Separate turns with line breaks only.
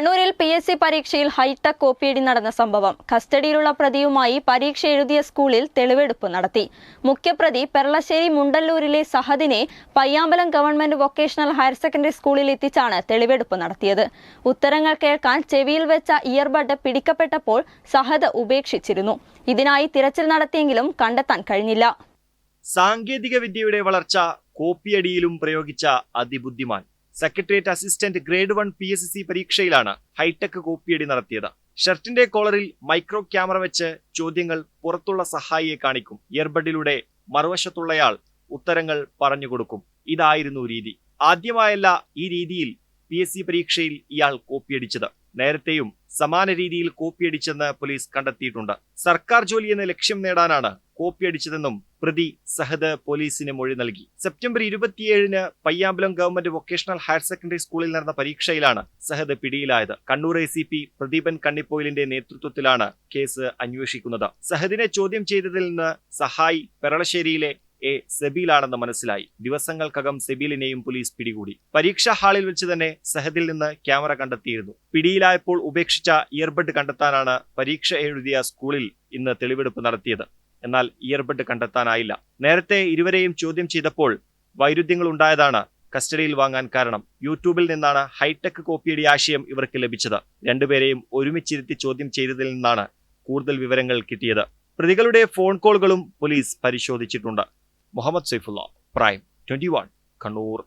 കണ്ണൂരിൽ P S C പരീക്ഷയിൽ hi tech കോപ്പിയടി നടന്ന സംഭവം. കസ്റ്റഡിയിലുള്ള പ്രതിയുമായി പരീക്ഷ എഴുതിയ സ്കൂളിൽ തെളിവെടുപ്പ് നടത്തി. മുഖ്യപ്രതി പെർളശ്ശേരി മുണ്ടല്ലൂരിലെ സഹദിനെ Payyambalam government vocational higher secondary സ്കൂളിൽ എത്തിച്ചാണ് തെളിവെടുപ്പ് നടത്തിയത്. ഉത്തരങ്ങൾ കേൾക്കാൻ ചെവിയിൽ വെച്ച ഇയർബഡ് പിടിക്കപ്പെട്ടപ്പോൾ സഹദ് ഉപേക്ഷിച്ചിരുന്നു. ഇതിനായി തിരച്ചിൽ നടത്തിയെങ്കിലും കണ്ടെത്താൻ കഴിഞ്ഞില്ല.
സാങ്കേതിക വിദ്യയുടെ വളർച്ച കോപ്പിയടിയിലും പ്രയോഗിച്ച അതിബുദ്ധിമാൻ. Secretariat assistant grade one P S C പരീക്ഷയിലാണ് hi tech കോപ്പിയടി നടത്തിയത്. ഷർട്ടിന്റെ കോളറിൽ മൈക്രോ ക്യാമറ വെച്ച് ചോദ്യങ്ങൾ പുറത്തുള്ള സഹായിയെ കാണിക്കും. ഇയർബഡിലൂടെ മറുവശത്തുള്ളയാൾ ഉത്തരങ്ങൾ പറഞ്ഞു കൊടുക്കും. ഇതായിരുന്നു രീതി. ആദ്യമായല്ല ഈ രീതിയിൽ പി എസ് സി പരീക്ഷയിൽ ഇയാൾ കോപ്പിയടിച്ചത്. നേരത്തെയും സമാന രീതിയിൽ കോപ്പിയടിച്ചെന്ന് പോലീസ് കണ്ടെത്തിയിട്ടുണ്ട്. സർക്കാർ ജോലി എന്ന ലക്ഷ്യം നേടാനാണ് കോപ്പിയടിച്ചതെന്നും പ്രതി സഹദ് പോലീസിന് മൊഴി നൽകി. സെപ്റ്റംബർ ഇരുപത്തിയേഴിന് Payyambalam government vocational higher secondary സ്കൂളിൽ നടന്ന പരീക്ഷയിലാണ് സഹദ് പിടിയിലായത്. Kannur A C P Pradeepan കണ്ണിപ്പോയിലിന്റെ നേതൃത്വത്തിലാണ് കേസ് അന്വേഷിക്കുന്നത്. സഹദിനെ ചോദ്യം ചെയ്തതിൽ നിന്ന് സഹായി പെരളശ്ശേരിയിലെ എ സെബീലാണെന്ന് മനസ്സിലായി. ദിവസങ്ങൾക്കകം സെബീലിനെയും പോലീസ് പിടികൂടി. പരീക്ഷാ ഹാളിൽ വെച്ച് തന്നെ സഹദിൽ നിന്ന് ക്യാമറ കണ്ടെത്തിയിരുന്നു. പിടിയിലായപ്പോൾ ഉപേക്ഷിച്ച ഇയർബഡ് കണ്ടെത്താനാണ് പരീക്ഷ എഴുതിയ സ്കൂളിൽ ഇന്ന് തെളിവെടുപ്പ് നടത്തിയത്. എന്നാൽ ഇയർബഡ് കണ്ടെത്താനായില്ല. നേരത്തെ ഇരുവരെയും ചോദ്യം ചെയ്തപ്പോൾ വൈരുദ്ധ്യങ്ങൾ ഉണ്ടായതാണ് കസ്റ്റഡിയിൽ വാങ്ങാൻ കാരണം. യൂട്യൂബിൽ നിന്നാണ് ഹൈടെക് കോപ്പിയുടെ ആശയം ഇവർക്ക് ലഭിച്ചത്. രണ്ടുപേരെയും ഒരുമിച്ചിരുത്തി ചോദ്യം ചെയ്തതിൽ നിന്നാണ് കൂടുതൽ വിവരങ്ങൾ കിട്ടിയത്. പ്രതികളുടെ ഫോൺ കോളുകളും പോലീസ് പരിശോധിച്ചിട്ടുണ്ട്. Muhammad Saifullah, Prime 21, Kannur,